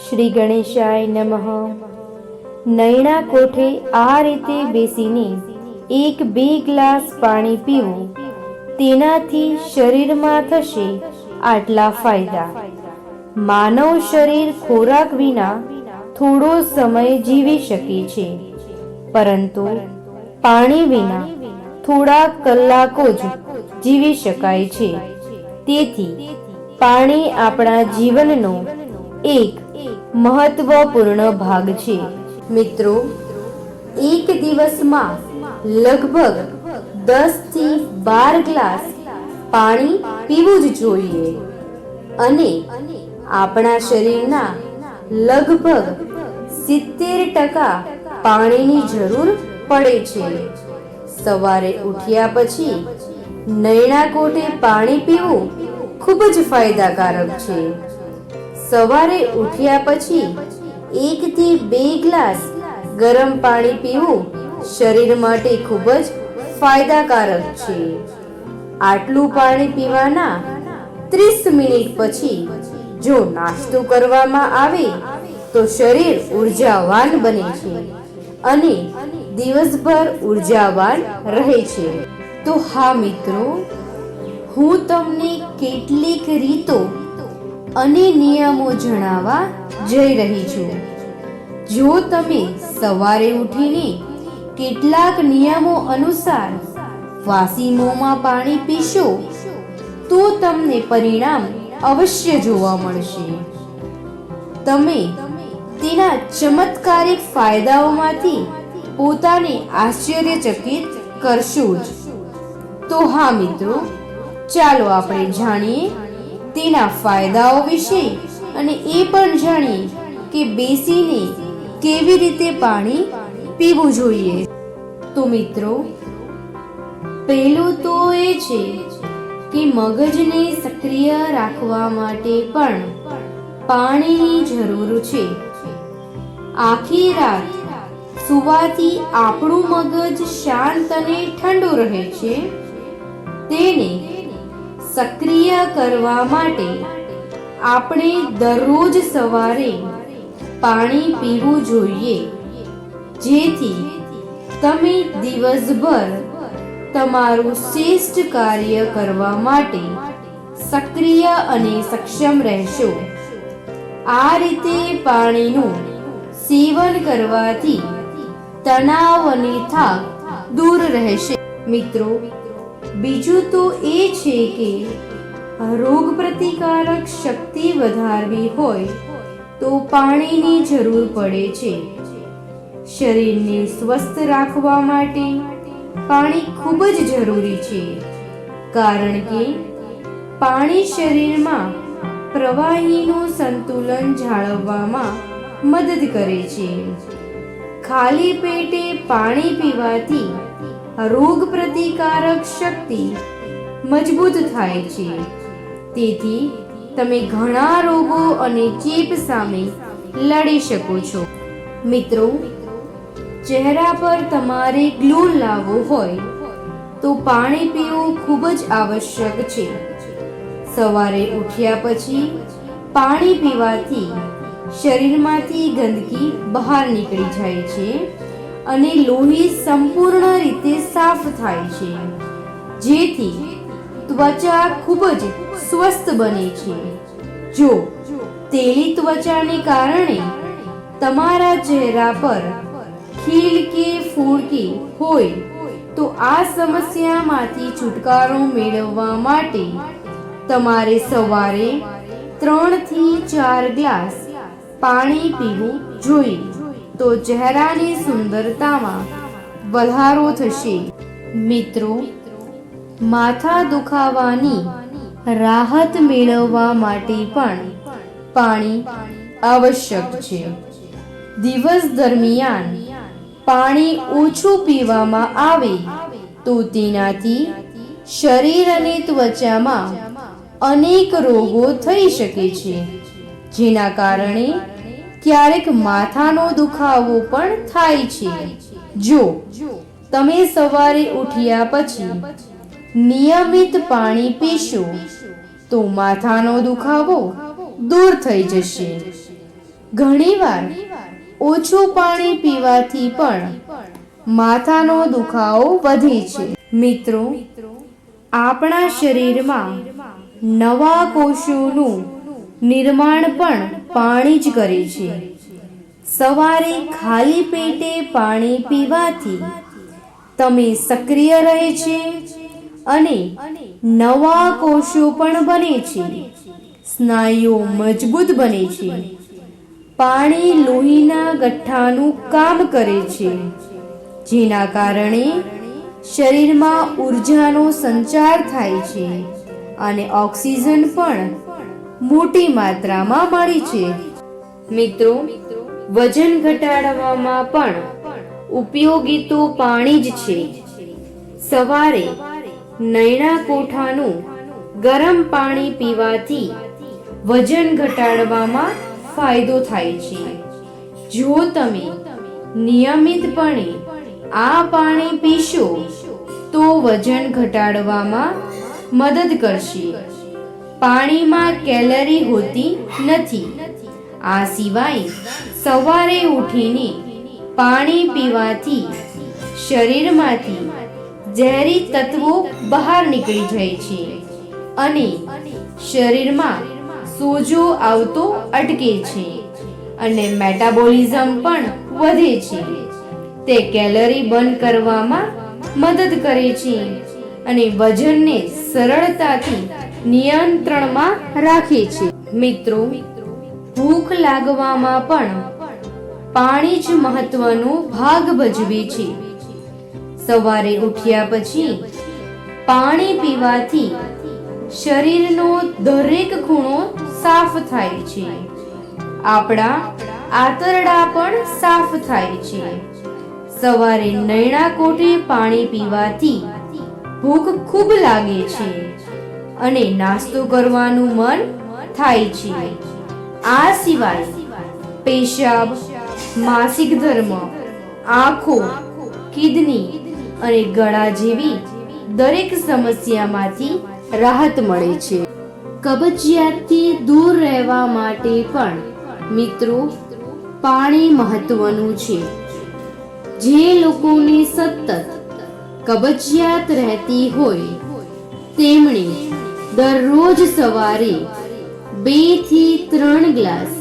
શ્રી ગણેશાય નમઃ. નૈણા કોઠે આ રીતે બેસીને એક બે ગ્લાસ પાણી પીવું, તેનાથી શરીરમાં થશે આટલા ફાયદા. માનવ શરીર ખોરાક વિના થોડો સમય જીવી શકે છે, પરંતુ પાણી વિના થોડા કલાકો જ જીવી શકાય છે. તેથી પાણી આપણા જીવનનો એક મહત્વપૂર્ણ ભાગ છે. મિત્રો, એક દિવસમાં લગભગ દસથી બાર ગ્લાસ પાણી પીવું જ જોઈએ. અને આપણા શરીરના લગભગ સિત્તેર ટકા પાણીની જરૂર પડે છે. સવારે ઉઠ્યા પછી નૈણા કોટે પાણી પીવું ખૂબ જ ફાયદાકારક છે. સવારે ઉઠ્યા પછી એક થી બે ગ્લાસ ગરમ પાણી પીવું શરીર માટે ખૂબ જ ફાયદાકારક છે. આટલું પાણી પીવાના ત્રીસ મિનિટ પછી જો નાસ્તો કરવામાં આવે તો શરીર ઉર્જાવાન બને છે અને દિવસભર ઉર્જાવાન રહે છે. તો હા મિત્રો, હું તમને કેટલીક રીતો અને નિયમો જણાવવા જઈ રહી છું. જો તમે સવારે ઉઠીને કેટલાક નિયમો અનુસાર વાસી મોંમાં પાણી પીશો, તો તમને પરિણામ અવશ્ય જોવા મળશે. તમે તેના ચમત્કારિક ફાયદાઓમાંથી પોતાને આશ્ચર્યચકિત કરશો જ. તો હા મિત્રો, ચાલો આપણે જાણીએ તેના ફાયદાઓ વિશે અને એ પણ જાણીએ કે બેસીને કેવી રીતે પાણી પીવું જોઈએ. તો મિત્રો, પહેલું તો એ છે કે મગજને સક્રિય રાખવા માટે પણ પાણીની જરૂર છે. આખી રાત સુવાથી આપણું મગજ શાંત અને ઠંડુ રહે છે. તેને સક્રિય કરવા માટે આપણે દરરોજ સવારે પાણી પીવું જોઈએ. જેથી તમે દિવસભર તમારું શ્રેષ્ઠ કાર્ય કરવા માટે સક્રિય અને સક્ષમ રહેશો. આ રીતે પાણીનું સેવન કરવાથી તણાવ અને થાક દૂર રહેશે. મિત્રો બીજું તો એ છે કે રોગ પ્રતિકારક શક્તિ વધારવી હોય તો પાણીની જરૂર પડે છે. શરીરને સ્વસ્થ રાખવા માટે પાણી ખૂબ જ જરૂરી છે. કારણ કે પાણી શરીરમાં પ્રવાહીનું સંતુલન જાળવવામાં મદદ કરે છે. ખાલી પેટે પાણી પીવાથી રોગ પ્રતિકારક શક્તિ મજબૂત થાય છે. તેથી તમે ઘણા રોગો અને ચેપ સામે લડી શકો છો. મિત્રો, ચહેરા પર તમારે ગ્લો લાવવો હોય તો પાણી પીવું ખૂબ જ આવશ્યક છે. સવારે ઉઠ્યા પછી પાણી પીવાથી શરીરમાંથી ગંદકી બહાર નીકળી જાય છે. અને લોહી સંપૂર્ણ રીતે સાફ થાય છે, જેથી ત્વચા ખૂબ જ સ્વસ્થ બને છે. જો તેલી ત્વચાને કારણે તમારા ચહેરા પર ખીલ કે ફૂડકી હોય, તો આ સમસ્યામાંથી છુટકારો મેળવવા માટે તમારે સવારે ત્રણથી ચાર ગ્લાસ પાણી પીવું જોઈએ. તો ચહેરાની સુંદરતામાં વધારો થશે. મિત્રો, માથા દુખાવાની રાહત મેળવવા માટે પણ પાણી આવશ્યક છે. દિવસ દરમિયાન પાણી ઓછું પીવામાં આવે તો તેનાથી શરીર અને ત્વચામાં અનેક રોગો થઈ શકે છે. જેના કારણે ક્યારેક માથાનો દુખાવો પણ થાય છે. જો તમે સવારે ઉઠ્યા પછી નિયમિત પાણી પીશો, તો માથાનો દુખાવો દૂર થઈ જશે. ઘણીવાર ઓછું પાણી પીવાથી પણ માથાનો દુખાવો વધે છે. મિત્રો, આપણા શરીરમાં નવા કોષોનું નિર્માણ પણ પાણી જ કરે છે. સવારે ખાલી પેટે પાણી પીવાથી તમે સક્રિય રહે છે અને નવા કોષો પણ બને છે. સ્નાયુઓ મજબૂત બને છે. પાણી લોહીના ગઠ્ઠાનું કામ કરે છે. જેના કારણે શરીરમાં ઉર્જાનો સંચાર થાય છે અને ઓક્સિજન પણ મોટી માત્રામાં મળી છે. મિત્રો, વજન ઘટાડવામાં પણ ઉપયોગી તો પાણી જ છે. સવારે નૈણા કોઠાનું ગરમ પાણી પીવાથી વજન ઘટાડવામાં ફાયદો થાય છે. જો તમે નિયમિતપણે આ પાણી પીશો, તો વજન ઘટાડવામાં મદદ કરશે. પાણીમાં કેલરી હોતી નથી. આ સિવાય સવારે ઉઠીને પાણી પીવાથી શરીરમાંથી ઝેરી તત્વો બહાર નીકળી જાય છે અને શરીરમાં સોજો આવતો અટકે છે અને મેટાબોલિઝમ પણ વધે છે. તે કેલરી બર્ન કરવામાં મદદ કરે છે અને વજનને સરળતાથી નિયંત્રણમાં રાખે છે. મિત્રો, ભૂખ લાગવામાં પણ પાણી જ મહત્વનો ભાગ ભજવે છે. સવારે ઉઠ્યા પછી પાણી પીવાથી શરીરનો દરેક ખૂણો સાફ થાય છે. આપણા આંતરડા પણ સાફ થાય છે. સવારે નૈણા કોઠે પાણી પીવાથી ભૂખ ખૂબ લાગે છે. અને નાસ્તો કરવાનું મન થાય છે. આ સિવાય પેશાબ, માસિક ધર્મ, આંખો, કિડની અને ગળા જેવી દરેક સમસ્યામાંથી રાહત મળે છે. કબજિયાતથી દૂર રહેવા માટે પણ મિત્રો પાણી મહત્વનું છે. જે લોકોને સતત કબજિયાત રહેતી હોય, તેમણે દરરોજ સવારે બેથી ત્રણ ગ્લાસ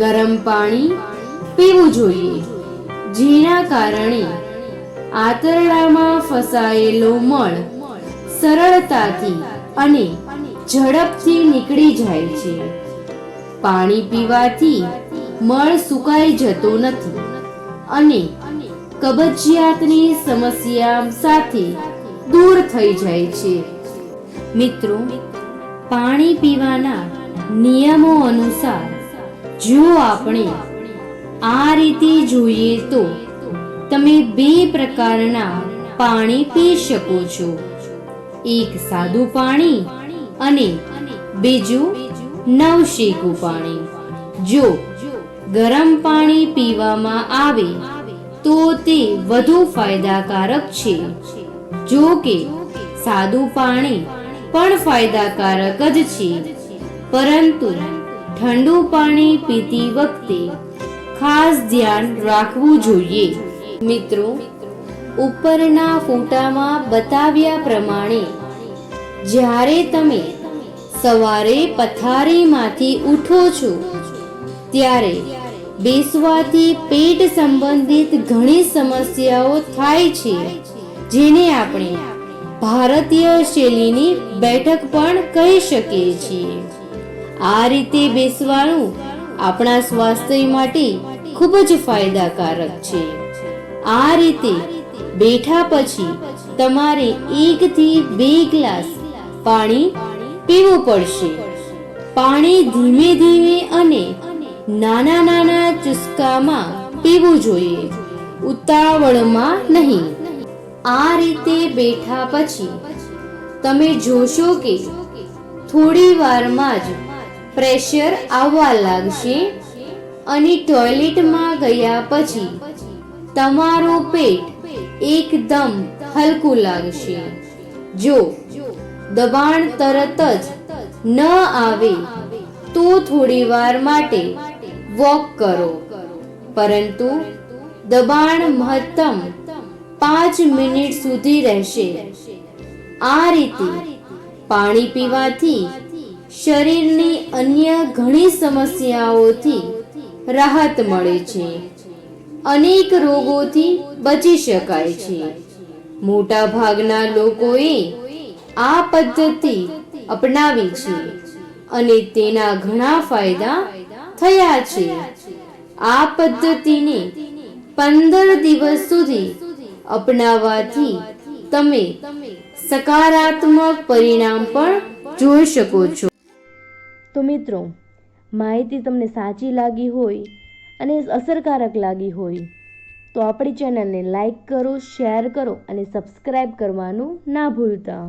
ગરમ પાણી પીવું જોઈએ, જેના કારણે આંતરડામાં ફસાયેલો મળ સરળતાથી અને ઝડપથી નીકળી જાય છે. પાણી પીવાથી મળ સુકાઈ જતો નથી અને કબજિયાતની સમસ્યા સાથે દૂર થઈ જાય છે. મિત્રો, પાણી પીવાના નિયમો અનુસાર જો આપણે આ રીતે જોઈએ તો તમે બે પ્રકારના પાણી પી શકો છો. એક સાદું પાણી અને બીજું નવશેકું પાણી. જો ગરમ પાણી પીવામાં આવે તો તે વધુ ફાયદાકારક છે. જો કે સાદું પાણી પણ ફાયદાકારક જ છે. પરંતુ ઠંડુ પાણી પીતી વખતે ખાસ ધ્યાન રાખવું જોઈએ. મિત્રો, ઉપરના ફોટામાં બતાવ્યા પ્રમાણે, જ્યારે તમે સવારે પથારીમાંથી ઉઠો છો, ત્યારે બેસવાથી પેટ સંબંધિત ઘણી સમસ્યાઓ થાય છે, જેને આપણે ભારતીય શૈલીની બેઠક પણ કહી શકીએ છીએ. આ રીતે બેસવાનું આપણા સ્વાસ્થ્ય માટે ખૂબ જ ફાયદાકારક છે. આ રીતે બેઠા પછી તમારે એક થી બે ગ્લાસ પાણી પીવું પડશે. પાણી ધીમે ધીમે અને નાના નાના ચુસ્કામાં પીવું જોઈએ. ઉતાવળમાં નહીં. આ રીતે બેઠા પછી તમે જોશો કે થોડી વારમાં જ પ્રેશર આવવા લાગશે અને ટોયલેટમાં ગયા પછી તમારો પેટ એકદમ હલકું લાગશે. જો દબાણ તરત જ ન આવે તો થોડી વાર માટે વોક કરો. પરંતુ દબાણ મહત્તમ પાંચ મિનિટ સુધી રહેશે. આ રીતે પાણી પીવાથી શરીરની અન્ય ઘણી સમસ્યાઓથી રાહત મળે છે. અનેક રોગોથી બચી શકાય છે. મોટા ભાગના લોકોએ આ પદ્ધતિ અપનાવી છે અને તેના ઘણા ફાયદા થયા છે. આ પદ્ધતિને પંદર દિવસ સુધી અપનાવવાથી તમે સકારાત્મક પરિણામ પણ જોઈ શકો છો. તો મિત્રો, માહિતી તમને સાચી લાગી હોય અને અસરકારક લાગી હોય, તો આપણી ચેનલને લાઈક કરો, શેર કરો અને સબસ્ક્રાઈબ કરવાનું ના ભૂલતા.